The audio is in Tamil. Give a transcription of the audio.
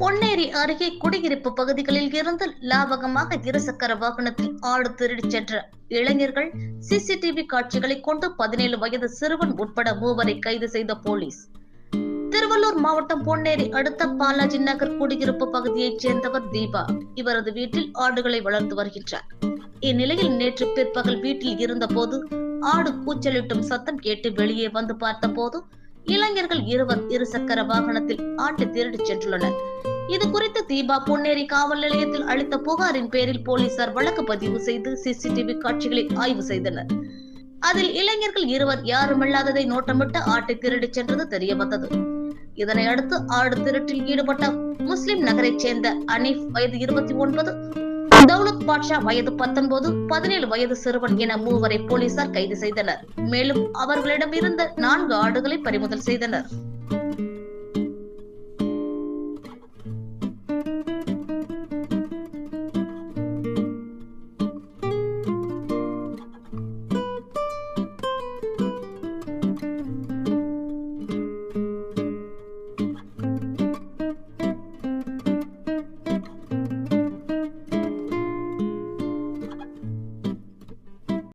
பொன்னேரி அருகே குடியிருப்பு பகுதிகளில் இருந்து லாபகமாக இருசக்கர வாகனத்தில் ஆடு திருடிச் சென்ற இளைஞர்கள் சிசிடிவி காட்சிகளை கொண்டு பதினேழு வயது சிறுவன் உட்பட மூவரை கைது செய்த போலீஸ். திருவள்ளூர் மாவட்டம் பொன்னேரி அடுத்த பாலாஜி நகர் குடியிருப்பு பகுதியைச் சேர்ந்தவர் தீபா. இவரது வீட்டில் ஆடுகளை வளர்த்து வருகின்றார். இந்நிலையில் நேற்று பிற்பகல் வீட்டில் இருந்தபோது ஆடு கூச்சலிட்டும் சத்தம் கேட்டு வெளியே வந்து பார்த்தபோது இளைஞர்கள் இருவர் இருசக்கர வாகனத்தில் ஆட்டை திருடிச் சென்றுள்ளனர். இது குறித்து தீபா பொன்னேரி காவல் நிலையத்தில் அளித்த புகாரின் பேரில் போலீசார் வழக்கு பதிவு செய்து சிசிடிவி காட்சிகளை ஆய்வு செய்தனர். அதில் இளைஞர்கள் இருவர் யாருமில்லாததை நோட்டமிட்டு ஆட்டை திருடி சென்றது தெரிய வந்தது இதனை அடுத்து ஆடு திருட்டில் ஈடுபட்ட முஸ்லிம் நகரைச் சேர்ந்த அனீப் வயது இருபத்தி ஒன்பது தௌலத் பாட்ஷா வயது பத்தொன்பது பதினேழு வயது சிறுவன் என மூவரை போலீசார் கைது செய்தனர். மேலும் அவர்களிடம் இருந்த நான்கு ஆடுகளை பறிமுதல் செய்தனர்.